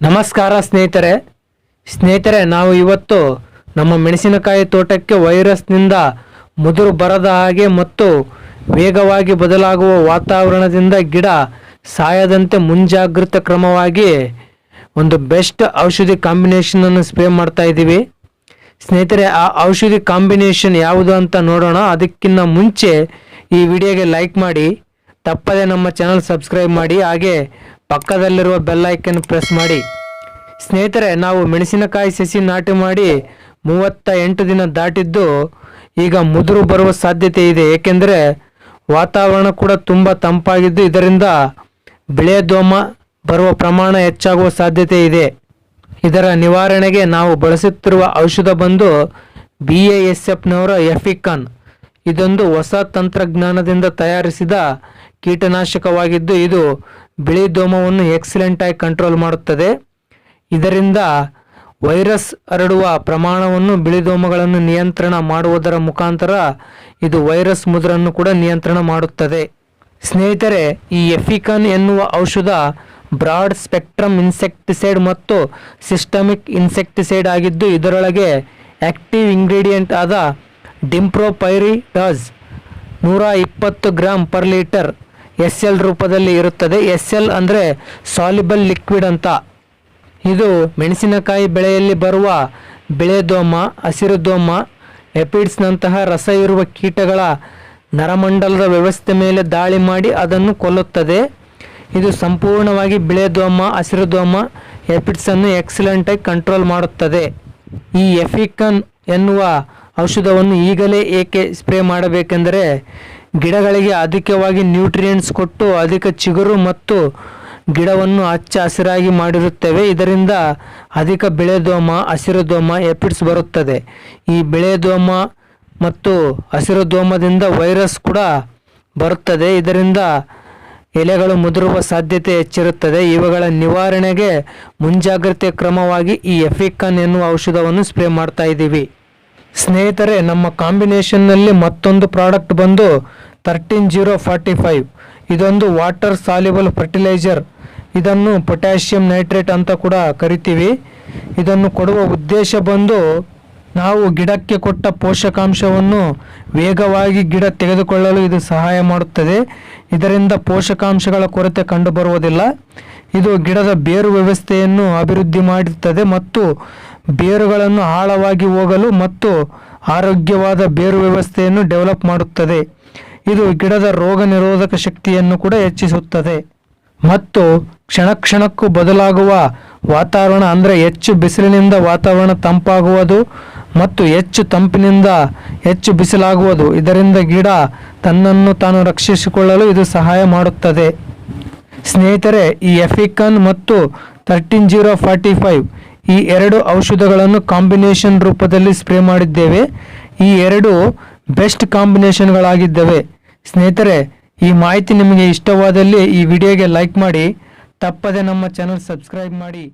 ನಮಸ್ಕಾರ ಸ್ನೇಹಿತರೆ. ಸ್ನೇಹಿತರೆ, ನಾವು ಇವತ್ತು ನಮ್ಮ ಮೆಣಸಿನಕಾಯಿ ತೋಟಕ್ಕೆ ವೈರಸ್ನಿಂದ ಮುದುರು ಬರದ ಹಾಗೆ ಮತ್ತು ವೇಗವಾಗಿ ಬದಲಾಗುವ ವಾತಾವರಣದಿಂದ ಗಿಡ ಸಾಯದಂತೆ ಮುಂಜಾಗೃತ ಕ್ರಮವಾಗಿ ಒಂದು ಬೆಸ್ಟ್ ಔಷಧಿ ಕಾಂಬಿನೇಷನನ್ನು ಸ್ಪ್ರೇ ಮಾಡ್ತಾ ಇದ್ದೀವಿ. ಸ್ನೇಹಿತರೆ, ಆ ಔಷಧಿ ಕಾಂಬಿನೇಷನ್ ಯಾವುದು ಅಂತ ನೋಡೋಣ. ಅದಕ್ಕಿಂತ ಮುಂಚೆ ಈ ವಿಡಿಯೋಗೆ ಲೈಕ್ ಮಾಡಿ, ತಪ್ಪದೆ ನಮ್ಮ ಚಾನಲ್ ಸಬ್ಸ್ಕ್ರೈಬ್ ಮಾಡಿ, ಹಾಗೆ ಪಕ್ಕದಲ್ಲಿರುವ ಬೆಲ್ ಐಕನ್ ಪ್ರೆಸ್ ಮಾಡಿ. ಸ್ನೇಹಿತರೆ, ನಾವು ಮೆಣಸಿನಕಾಯಿ ಸಸಿ ನಾಟಿ ಮಾಡಿ ಮೂವತ್ತ ಎಂಟು ದಿನ ದಾಟಿದ್ದು ಈಗ ಮುದುರು ಬರುವ ಸಾಧ್ಯತೆ ಇದೆ. ಏಕೆಂದರೆ ವಾತಾವರಣ ಕೂಡ ತುಂಬ ತಂಪಾಗಿದ್ದು ಇದರಿಂದ ಬೆಳೆ ದೋಮ ಬರುವ ಪ್ರಮಾಣ ಹೆಚ್ಚಾಗುವ ಸಾಧ್ಯತೆ ಇದೆ. ಇದರ ನಿವಾರಣೆಗೆ ನಾವು ಬಳಸುತ್ತಿರುವ ಔಷಧ ಬಂದು ಬಿ ಎ ಎಸ್ ಎಫ್ನವರ ಎಫಿಕಾನ್ ಇದೊಂದು ಹೊಸ ತಂತ್ರಜ್ಞಾನದಿಂದ ತಯಾರಿಸಿದ ಕೀಟನಾಶಕವಾಗಿದ್ದು ಇದು ಬಿಳಿ ದೋಮವನ್ನು ಎಕ್ಸಲೆಂಟ್ ಆಗಿ ಕಂಟ್ರೋಲ್ ಮಾಡುತ್ತದೆ. ಇದರಿಂದ ವೈರಸ್ ಹರಡುವ ಪ್ರಮಾಣವನ್ನು ಬಿಳಿ ದೋಮಗಳನ್ನು ನಿಯಂತ್ರಣ ಮಾಡುವುದರ ಮುಖಾಂತರ ಇದು ವೈರಸ್ ಮುದ್ರನ್ನು ಕೂಡ ನಿಯಂತ್ರಣ ಮಾಡುತ್ತದೆ. ಸ್ನೇಹಿತರೆ, ಈ ಎಫಿಕಾನ್ ಎನ್ನುವ ಔಷಧ ಬ್ರಾಡ್ ಸ್ಪೆಕ್ಟ್ರಮ್ ಇನ್ಸೆಕ್ಟಿಸೈಡ್ ಮತ್ತು ಸಿಸ್ಟಮಿಕ್ ಇನ್ಸೆಕ್ಟಿಸೈಡ್ ಆಗಿದ್ದು ಇದರೊಳಗೆ ಆಕ್ಟಿವ್ ಇಂಗ್ರೀಡಿಯೆಂಟ್ ಆದ ಡಿಂಪ್ರೋಪೈರಿಡಾಸ್ ನೂರ ಇಪ್ಪತ್ತು gram per litre S L ರೂಪದಲ್ಲಿ ಇರುತ್ತದೆ. ಎಸ್ ಎಲ್ ಅಂದರೆ ಸಾಲಿಬಲ್ ಲಿಕ್ವಿಡ್ ಅಂತ. ಇದು ಮೆಣಸಿನಕಾಯಿ ಬೆಳೆಯಲ್ಲಿ ಬರುವ ಬೆಳೆ ದೋಮ ಹಸಿರು ದೋಮ ಎಪಿಡ್ಸ್ನಂತಹ ರಸ ಇರುವ ಕೀಟಗಳ ನರಮಂಡಲದ ವ್ಯವಸ್ಥೆ ಮೇಲೆ ದಾಳಿ ಮಾಡಿ ಅದನ್ನು ಕೊಲ್ಲುತ್ತದೆ. ಇದು ಸಂಪೂರ್ಣವಾಗಿ ಬಿಳೆ ದೋಮ ಹಸಿರು ದೋಮ ಎಪಿಡ್ಸನ್ನು ಎಕ್ಸಲೆಂಟಾಗಿ ಕಂಟ್ರೋಲ್ ಮಾಡುತ್ತದೆ. ಈ ಎಫಿಕನ್ ಎನ್ನುವ ಔಷಧವನ್ನು ಈಗಲೇ ಏಕೆ ಸ್ಪ್ರೇ ಮಾಡಬೇಕೆಂದರೆ ಗಿಡಗಳಿಗೆ ಅಧಿಕವಾಗಿ ನ್ಯೂಟ್ರಿಯೆಂಟ್ಸ್ ಕೊಟ್ಟು ಅಧಿಕ ಚಿಗುರು ಮತ್ತು ಗಿಡವನ್ನು ಹಚ್ಚ ಹಸಿರಾಗಿ ಮಾಡಿರುತ್ತೇವೆ. ಇದರಿಂದ ಅಧಿಕ ಬೆಳೆ ದೋಮ ಹಸಿರು ದೋಮ ಎಪಿಡ್ಸ್ ಬರುತ್ತದೆ. ಈ ಬೆಳೆ ದೋಮ ಮತ್ತು ಹಸಿರು ದೋಮದಿಂದ ವೈರಸ್ ಕೂಡ ಬರುತ್ತದೆ. ಇದರಿಂದ ಎಲೆಗಳು ಮುದುರುವ ಸಾಧ್ಯತೆ ಹೆಚ್ಚಿರುತ್ತದೆ. ಇವುಗಳ ನಿವಾರಣೆಗೆ ಮುಂಜಾಗ್ರತೆ ಕ್ರಮವಾಗಿ ಈ ಎಫಿಕನ್ ಎನ್ನುವ ಔಷಧವನ್ನು ಸ್ಪ್ರೇ ಮಾಡ್ತಾ ಇದ್ದೀವಿ. ಸ್ನೇಹಿತರೆ, ನಮ್ಮ ಕಾಂಬಿನೇಷನ್ನಲ್ಲಿ ಮತ್ತೊಂದು ಪ್ರಾಡಕ್ಟ್ ಬಂದು ತರ್ಟೀನ್ ಜೀರೋ ಫಾರ್ಟಿ ಫೈವ್. ಇದೊಂದು ವಾಟರ್ ಸಾಲ್ಯುಬಲ್ ಫರ್ಟಿಲೈಸರ್. ಇದನ್ನು ಪೊಟ್ಯಾಷಿಯಂ ನೈಟ್ರೇಟ್ ಅಂತ ಕೂಡ ಕರಿತೀವಿ. ಇದನ್ನು ಕೊಡುವ ಉದ್ದೇಶ ಬಂದು ನಾವು ಗಿಡಕ್ಕೆ ಕೊಟ್ಟ ಪೋಷಕಾಂಶವನ್ನು ವೇಗವಾಗಿ ಗಿಡ ತೆಗೆದುಕೊಳ್ಳಲು ಇದು ಸಹಾಯ ಮಾಡುತ್ತದೆ. ಇದರಿಂದ ಪೋಷಕಾಂಶಗಳ ಕೊರತೆ ಕಂಡುಬರುವುದಿಲ್ಲ. ಇದು ಗಿಡದ ಬೇರು ವ್ಯವಸ್ಥೆಯನ್ನು ಅಭಿವೃದ್ಧಿ ಮಾಡುತ್ತದೆ ಮತ್ತು ಬೇರುಗಳನ್ನು ಆಳವಾಗಿ ಹೋಗಲು ಮತ್ತು ಆರೋಗ್ಯವಾದ ಬೇರು ವ್ಯವಸ್ಥೆಯನ್ನು ಡೆವಲಪ್ ಮಾಡುತ್ತದೆ. ಇದು ಗಿಡದ ರೋಗ ನಿರೋಧಕ ಶಕ್ತಿಯನ್ನು ಕೂಡ ಹೆಚ್ಚಿಸುತ್ತದೆ. ಮತ್ತು ಕ್ಷಣ ಕ್ಷಣಕ್ಕೂ ಬದಲಾಗುವ ವಾತಾವರಣ ಅಂದರೆ ಹೆಚ್ಚು ಬಿಸಿಲಿನಿಂದ ವಾತಾವರಣ ತಂಪಾಗುವುದು ಮತ್ತು ಹೆಚ್ಚು ತಂಪಿನಿಂದ ಹೆಚ್ಚು ಬಿಸಿಲಾಗುವುದು. ಇದರಿಂದ ಗಿಡ ತನ್ನನ್ನು ತಾನು ರಕ್ಷಿಸಿಕೊಳ್ಳಲು ಇದು ಸಹಾಯ ಮಾಡುತ್ತದೆ. ಸ್ನೇಹಿತರೆ, ಈ ಎಫಿಕನ್ ಮತ್ತು ತರ್ಟೀನ್ ಜೀರೋ ಫಾರ್ಟಿ ಫೈವ್ ಈ ಎರಡು ಔಷಧಗಳನ್ನು ಕಾಂಬಿನೇಷನ್ ರೂಪದಲ್ಲಿ ಸ್ಪ್ರೇ ಮಾಡಿದ್ದೇವೆ. ಈ ಎರಡು ಬೆಸ್ಟ್ ಕಾಂಬಿನೇಷನ್ಗಳಾಗಿದ್ದಾವೆ. ಸ್ನೇಹಿತರೆ, ಈ ಮಾಹಿತಿ ನಿಮಗೆ ಇಷ್ಟವಾದಲ್ಲಿ ಈ ವಿಡಿಯೋಗೆ ಲೈಕ್ ಮಾಡಿ, ತಪ್ಪದೆ ನಮ್ಮ ಚಾನಲ್ ಸಬ್ಸ್ಕ್ರೈಬ್ ಮಾಡಿ.